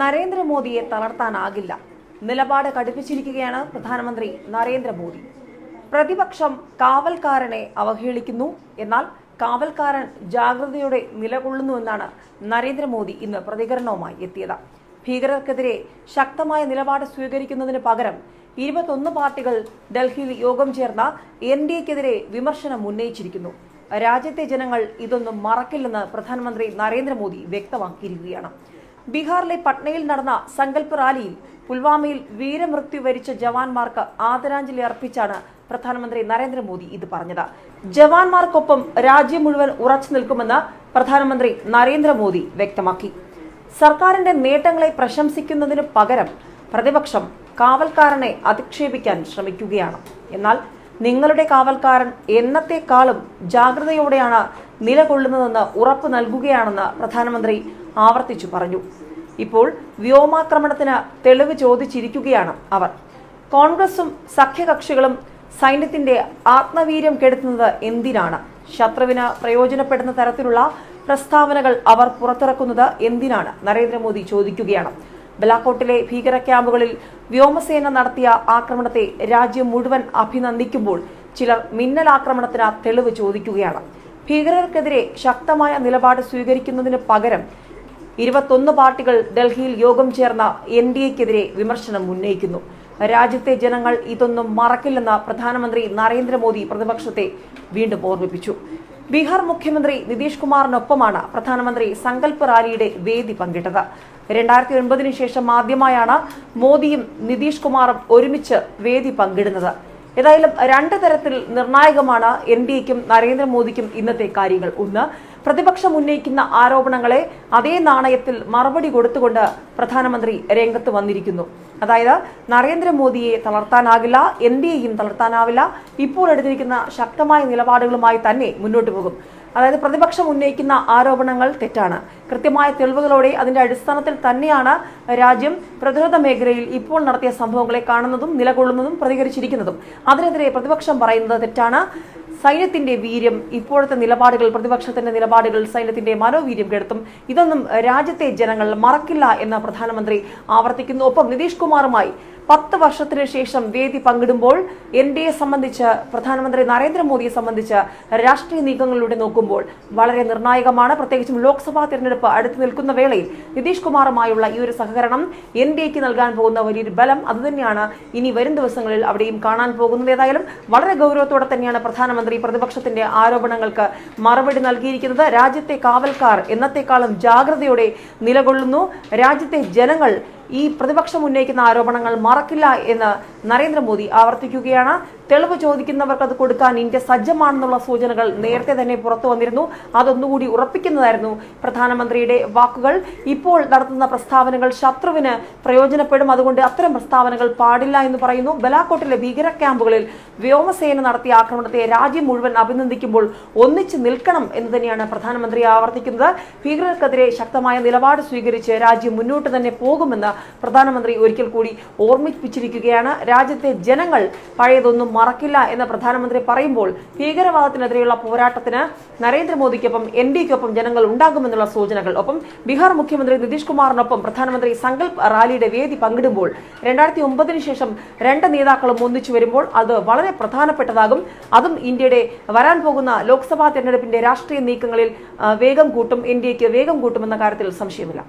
നരേന്ദ്രമോദിയെ തളർത്താനാകില്ല. നിലപാട് കടുപ്പിച്ചിരിക്കുകയാണ് പ്രധാനമന്ത്രി നരേന്ദ്രമോദി. പ്രതിപക്ഷം കാവൽക്കാരനെ അവഹേളിക്കുന്നു. എന്നാൽ കാവൽക്കാരൻ ജാഗ്രതയോടെ നിലകൊള്ളുന്നുവെന്നാണ് നരേന്ദ്രമോദി ഇന്ന് പ്രതികരണവുമായി എത്തിയത്. ഭീകരർക്കെതിരെ ശക്തമായ നിലപാട് സ്വീകരിക്കുന്നതിന് പകരം ഇരുപത്തൊന്ന് പാർട്ടികൾ ഡൽഹിയിൽ യോഗം ചേർന്ന എൻ ഡി എക്കെതിരെ വിമർശനം ഉന്നയിച്ചിരിക്കുന്നു. രാജ്യത്തെ ജനങ്ങൾ ഇതൊന്നും മറക്കില്ലെന്ന് പ്രധാനമന്ത്രി നരേന്ദ്രമോദി വ്യക്തമാക്കിയിരിക്കുകയാണ്. ബീഹാറിലെ പട്നയിൽ നടന്ന സങ്കല്പ് റാലിയിൽ പുൽവാമയിൽ വീരമൃത്യു വരിച്ച ജവാന്മാർക്ക് ആദരാഞ്ജലി അർപ്പിച്ചാണ് പ്രധാനമന്ത്രി നരേന്ദ്രമോദി ഇത് പറഞ്ഞത്. ജവാന്മാർക്കൊപ്പം രാജ്യം മുഴുവൻ ഉറച്ചു നിൽക്കുമെന്ന് പ്രധാനമന്ത്രി നരേന്ദ്രമോദി വ്യക്തമാക്കി. സർക്കാരിന്റെ നേട്ടങ്ങളെ പ്രശംസിക്കുന്നതിന് പകരം പ്രതിപക്ഷം കാവൽക്കാരനെ അധിക്ഷേപിക്കാൻ ശ്രമിക്കുകയാണ്. എന്നാൽ നിങ്ങളുടെ കാവൽക്കാരൻ എന്നത്തെക്കാളും ജാഗ്രതയോടെയാണ് നിലകൊള്ളുന്നതെന്ന് ഉറപ്പ് നൽകുകയാണെന്ന് പ്രധാനമന്ത്രി ആവർത്തിച്ചു പറഞ്ഞു. ഇപ്പോൾ വ്യോമാക്രമണത്തിന് തെളിവ് ചോദിച്ചിരിക്കുകയാണ് അവർ. കോൺഗ്രസും സഖ്യകക്ഷികളും സൈന്യത്തിന്റെ ആത്മവീര്യം കെടുത്തുന്നത് എന്തിനാണ്? ശത്രുവിന് പ്രയോജനപ്പെടുന്ന തരത്തിലുള്ള പ്രസ്താവനകൾ അവർ പുറത്തിറക്കുന്നത് എന്തിനാണ്? നരേന്ദ്രമോദി ചോദിക്കുകയാണ്. ബലാക്കോട്ടിലെ ഭീകര ക്യാമ്പുകളിൽ വ്യോമസേന നടത്തിയ ആക്രമണത്തെ രാജ്യം മുഴുവൻ അഭിനന്ദിക്കുമ്പോൾ ചിലർ മിന്നലാക്രമണത്തിന് തെളിവ് ചോദിക്കുകയാണ്. ഭീകരർക്കെതിരെ ശക്തമായ നിലപാട് സ്വീകരിക്കുന്നതിന് പകരം ഇരുപത്തൊന്ന് പാർട്ടികൾ ഡൽഹിയിൽ യോഗം ചേർന്ന എൻ ഡി എക്കെതിരെ വിമർശനം ഉന്നയിക്കുന്നു. രാജ്യത്തെ ജനങ്ങൾ ഇതൊന്നും മറക്കില്ലെന്ന പ്രധാനമന്ത്രി നരേന്ദ്രമോദി പ്രതിപക്ഷത്തെ വീണ്ടും ഓർമ്മിപ്പിച്ചു. ബീഹാർ മുഖ്യമന്ത്രി നിതീഷ് കുമാറിനൊപ്പമാണ് പ്രധാനമന്ത്രി സങ്കല്പ് റാലിയുടെ വേദി പങ്കിട്ടത്. രണ്ടായിരത്തി ഒൻപതിനു ശേഷം ആദ്യമായാണ് മോദിയും നിതീഷ് കുമാറും ഒരുമിച്ച് വേദി പങ്കിടുന്നത്. ഏതായാലും രണ്ട് തരത്തിൽ നിർണായകമാണ് എൻ ഡി എക്കും നരേന്ദ്രമോദിക്കും ഇന്നത്തെ കാര്യങ്ങൾ. ഒന്ന് പ്രതിപക്ഷം ഉന്നയിക്കുന്ന ആരോപണങ്ങളെ അതേ നാണയത്തിൽ മറുപടി കൊടുത്തുകൊണ്ട് പ്രധാനമന്ത്രി രംഗത്ത് വന്നിരിക്കുന്നു. അതായത് നരേന്ദ്രമോദിയെ തളർത്താനാകില്ല എൻ ഡി എയും തളർത്താനാവില്ല. ഇപ്പോൾ എടുത്തിരിക്കുന്ന ശക്തമായ നിലപാടുകളുമായി തന്നെ മുന്നോട്ട് പോകും. അതായത് പ്രതിപക്ഷം ഉന്നയിക്കുന്ന ആരോപണങ്ങൾ തെറ്റാണ്. കൃത്യമായ തെളിവുകളോടെ അതിന്റെ അടിസ്ഥാനത്തിൽ തന്നെയാണ് രാജ്യം പ്രതിരോധ മേഖലയിൽ ഇപ്പോൾ നടത്തിയ സംഭവങ്ങളെ കാണുന്നതും നിലകൊള്ളുന്നതും പ്രതികരിച്ചിരിക്കുന്നതും. അതിനെതിരെ പ്രതിപക്ഷം പറയുന്നത് തെറ്റാണ്. സൈന്യത്തിന്റെ വീര്യം ഇപ്പോഴത്തെ നിലപാടുകൾ പ്രതിപക്ഷത്തിന്റെ നിലപാടുകൾ സൈന്യത്തിന്റെ മനോവീര്യം കെടുത്തും. ഇതൊന്നും രാജ്യത്തെ ജനങ്ങൾ മറക്കില്ല എന്ന് പ്രധാനമന്ത്രി ആവർത്തിക്കുന്നു. ഒപ്പം നിതീഷ് കുമാറുമായി പത്ത് വർഷത്തിന് ശേഷം വേദി പങ്കിടുമ്പോൾ എൻ ഡി എ സംബന്ധിച്ച് പ്രധാനമന്ത്രി നരേന്ദ്രമോദിയെ സംബന്ധിച്ച് രാഷ്ട്രീയ നീക്കങ്ങളിലൂടെ നോക്കുമ്പോൾ വളരെ നിർണായകമാണ്. പ്രത്യേകിച്ചും ലോക്സഭാ തിരഞ്ഞെടുപ്പ് അടുത്തു നിൽക്കുന്ന വേളയിൽ നിതീഷ് കുമാറുമായുള്ള ഈ ഒരു സഹകരണം എൻ ഡി എക്ക് നൽകാൻ പോകുന്ന വലിയൊരു ബലം അതുതന്നെയാണ് ഇനി വരും ദിവസങ്ങളിൽ അവിടെയും കാണാൻ പോകുന്നത്. ഏതായാലും വളരെ ഗൗരവത്തോടെ തന്നെയാണ് പ്രധാനമന്ത്രി പ്രതിപക്ഷത്തിന്റെ ആരോപണങ്ങൾക്ക് മറുപടി നൽകിയിരിക്കുന്നത്. രാജ്യത്തെ കാവൽക്കാർ എന്നത്തെക്കാളും ജാഗ്രതയോടെ നിലകൊള്ളുന്നു. രാജ്യത്തെ ജനങ്ങൾ ഈ പ്രതിപക്ഷം ഉന്നയിക്കുന്ന ആരോപണങ്ങൾ മറക്കില്ല എന്ന് നരേന്ദ്രമോദി ആവർത്തിക്കുകയാണ്. തെളിവ് ചോദിക്കുന്നവർക്ക് അത് കൊടുക്കാൻ ഇന്ത്യ സജ്ജമാണെന്നുള്ള സൂചനകൾ നേരത്തെ തന്നെ പുറത്തു വന്നിരുന്നു. അതൊന്നുകൂടി ഉറപ്പിക്കുന്നതായിരുന്നു പ്രധാനമന്ത്രിയുടെ വാക്കുകൾ. ഇപ്പോൾ നടത്തുന്ന പ്രസ്താവനകൾ ശത്രുവിന് പ്രയോജനപ്പെടും. അതുകൊണ്ട് അത്തരം പ്രസ്താവനകൾ പാടില്ല എന്ന് പറയുന്നു. ബലാക്കോട്ടിലെ ഭീകര ക്യാമ്പുകളിൽ വ്യോമസേന നടത്തിയ ആക്രമണത്തെ രാജ്യം മുഴുവൻ അഭിനന്ദിക്കുമ്പോൾ ഒന്നിച്ചു നിൽക്കണം എന്ന് തന്നെയാണ് പ്രധാനമന്ത്രി ആവർത്തിക്കുന്നത്. ഭീകരർക്കെതിരെ ശക്തമായ നിലപാട് സ്വീകരിച്ച് രാജ്യം മുന്നോട്ട് തന്നെ പോകുമെന്ന് പ്രധാനമന്ത്രി ഒരിക്കൽ കൂടി ഓർമ്മിപ്പിച്ചിരിക്കുകയാണ്. രാജ്യത്തെ ജനങ്ങൾ പഴയതൊന്നും മറക്കില്ല എന്ന് പ്രധാനമന്ത്രി പറയുമ്പോൾ ഭീകരവാദത്തിനെതിരെയുള്ള പോരാട്ടത്തിന് നരേന്ദ്രമോദിക്കൊപ്പം എൻ ഡിക്കൊപ്പം ജനങ്ങൾ ഉണ്ടാകുമെന്നുള്ള സൂചനകൾ. ഒപ്പം ബീഹാർ മുഖ്യമന്ത്രി നിതീഷ് കുമാറിനൊപ്പം പ്രധാനമന്ത്രി സങ്കൽപ് റാലിയുടെ വേദി പങ്കിടുമ്പോൾ രണ്ടായിരത്തി ഒമ്പതിനു ശേഷം രണ്ട് നേതാക്കളും ഒന്നിച്ചു വരുമ്പോൾ അത് വളരെ പ്രധാനപ്പെട്ടതാകും. അതും ഇന്ത്യയുടെ വരാൻ പോകുന്ന ലോക്സഭാ തെരഞ്ഞെടുപ്പിന്റെ രാഷ്ട്രീയ നീക്കങ്ങളിൽ വേഗം കൂട്ടും ഇന്ത്യയ്ക്ക് വേഗം കൂട്ടുമെന്ന കാര്യത്തിൽ സംശയമില്ല.